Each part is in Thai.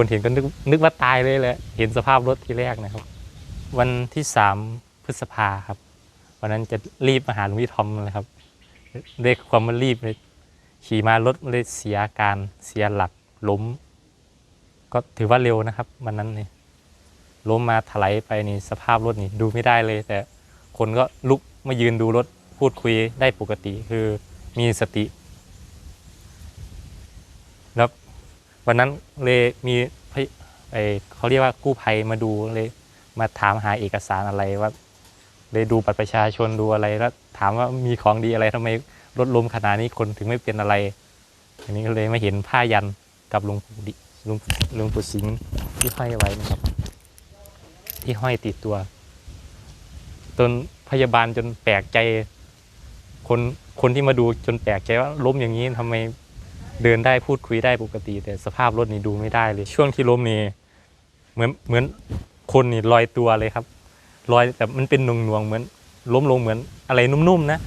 คนเห็นก็นึกนึกว่าตายเลยแหละเห็นสภาพรถทีแรกนะครับ วันที่สามพฤษภาครับวันนั้นจะรีบมาหาหลวงพี่ทอมเลยครับด้วยความมันรีบเลยขี่มารถเลยเสียอาการเสียหลักล้ม ก็ถือว่าเร็วนะครับวันนั้นนี่ล้มมาถลายไปนี่สภาพรถนี่ดูไม่ได้เลย แต่คนก็ลุกมายืนดูรถพูดคุยได้ปกติ คือมีสติ แล้ว วันนั้นเลยมีไอเขาเรียกว่ากู้ภัยมาดูเลยมาถามหาเอกสารอะไรว่าเลยดูบัตรประชาชนดูอะไรแล้วถามว่ามีของดีอะไรทำไมรถล้มขนาดนี้คนถึงไม่เป็นอะไร อันนี้ก็เลยมาเห็นผ้ายันกับหลวงปู่ดิหลวงหลวงปู่สิงห์ที่ห้อยไว้นะครับ ที่ห้อยติดตัวจนพยาบาลจนแปลกใจ คนคนที่มาดูจนแปลกใจว่าล้มอย่างนี้ทำไม เดินได้พูดคุยได้ปกติ แต่สภาพรถนี่ดูไม่ได้เลย ช่วงที่ล้มนี่เหมือนเหมือนคนนี่ลอยตัวเลยครับลอยแต่มันเป็นหน่วงๆเหมือน ล้มลงเหมือนอะไรนุ่มๆนะ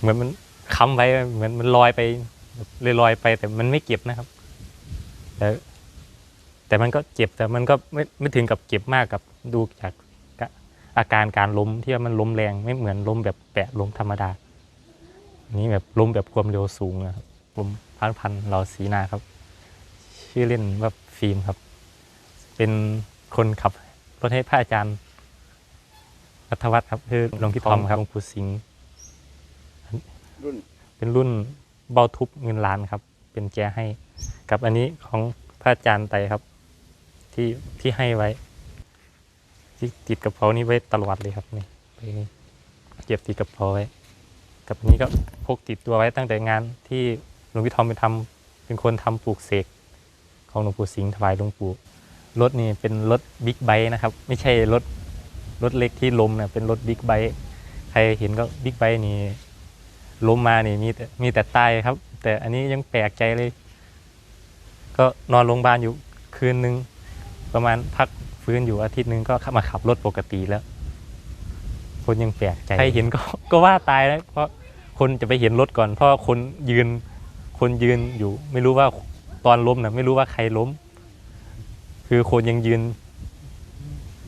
เหมือนมันค้ำไว้เหมือนมันลอยไปเลยลอยไปแต่มันไม่เจ็บนะครับ แต่แต่มันก็เจ็บแต่มันก็ไม่ไม่ถึงกับเจ็บมากกับดูจากอาการการล้มที่ว่ามันล้มแรงไม่เหมือนล้มแบบแปะล้มธรรมดาอันนี้แบบล้มแบบความเร็วสูงนะครับผม พันพันเหล่าศรีนาครับ ชื่อเล่นว่าฟิล์มครับ เป็นคนขับรถให้พระอาจารย์รัฐวัฒน์ครับคือหลวงพี่ทอมครับหลวงปู่สิงห์รุ่นเป็นรุ่นเบาทุบเงินล้านครับ เป็นแจให้กับอันนี้ของพระอาจารย์ไตรครับ ที่ที่ให้ไว้ ที่ติดกับเขานี่ไว้ตลอดเลยครับนี่ไปนี่เก็บติดกับเขาไว้ กับอันนี้ก็พกติดตัวไว้ตั้งแต่งานที่ หลวงพี่ทอมไปทำเป็นคนทำปลูกเสกของหลวงปู่สิงห์ถวายหลวงปู่รถนี่เป็นรถบิ๊กไบค์นะครับ ไม่ใช่รถรถเล็กที่ล้มเนี่ยเป็นรถบิ๊กไบค์ใครเห็นก็บิ๊กไบค์นี่ล้มมานี่มีแต่มีแต่ตายครับ แต่อันนี้ยังแปลกใจเลย ก็นอนโรงพยาบาลอยู่คืนนึง ประมาณพักฟื้นอยู่อาทิตย์หนึงก็มาขับรถปกติแล้ว คนยังแปลกใจใครเห็นก็ก็ว่าตายแล้วเพราะคนจะไปเห็นรถก่อน เพราะคนยืน คนยืนอยู่ ไม่รู้ว่าตอนล้มนะไม่รู้ว่าใครล้ม คือคนยังยืน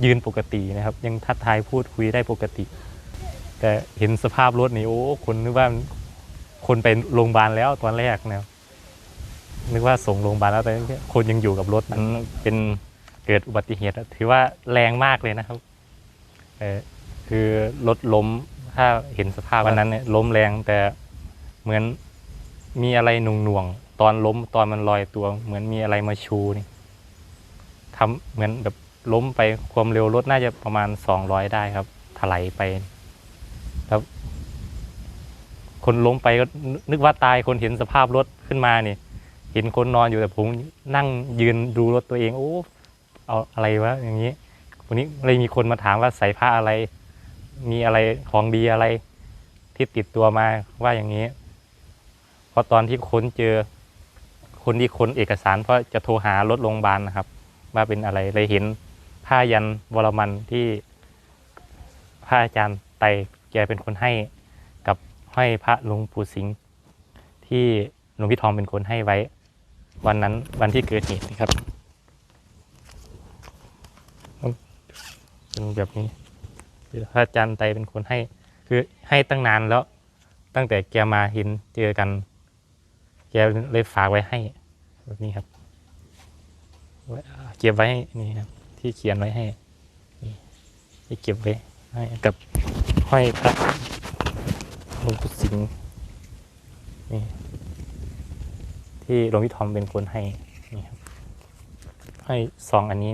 ยืนปกตินะครับ ยังทักทายพูดคุยได้ปกติ แต่เห็นสภาพรถนี่โอ้คนนึกว่าคนไปโรงพยาบาลแล้วตอนแรกนะนึกว่าส่งโรงพยาบาลแล้วแต่คนยังอยู่กับรถมันเป็นเกิดอุบัติเหตุถือว่าแรงมากเลยนะครับเออคือรถล้มถ้าเห็นสภาพวันนั้นเนี่ยล้มแรงแต่เหมือน มีอะไรหน่วงตอนล้มตอนมันลอยตัว เหมือนมีอะไรมาชูนี่ทำเหมือนแบบล้มไปความเร็วรถน่าจะประมาณสองร้อยได้ครับ ถลายไปแล้วคนล้มไปก็นึนึกว่าตายคนเห็นสภาพรถขึ้นมานี่ เห็นคนนอนอยู่แต่ผมนั่งยืนดูรถตัวเอง โอ้เอาอะไรวะอย่างนี้วันนี้เลยมีคนมาถามว่าใส่ผ้าอะไร มีอะไรของดีอะไร ที่ติดตัวมาว่าอย่างนี้ เพราะตอนที่ค้นเจอคนที่ค้นเอกสารเพราะจะโทรหารถโรงพยาบาลนะครับ ว่าเป็นอะไรเลยเห็นผ้ายันวรมันที่พระอาจารย์ไตแกเป็นคนให้กับห้อยพระหลวงปู่สิงห์ที่หลวงพี่ทองเป็นคนให้ไว้ วันนั้นวันที่เกิดเหตุนะครับเป็นแบบนี้พระอาจารย์ไตเป็นคนให้ คือให้ตั้งนานแล้วตั้งแต่แกมาเห็นเจอกัน แกเลยฝากไว้ให้แบบนี้ครับเก็บไว้นี่ครับ ที่เขียนไว้ให้นี่ที่เก็บไว้ให้กับห้อยพระหลวงปู่สิงห์นี่ที่หลวงพี่ทอมเป็นคนให้นี่ครับให้ซองอันนี้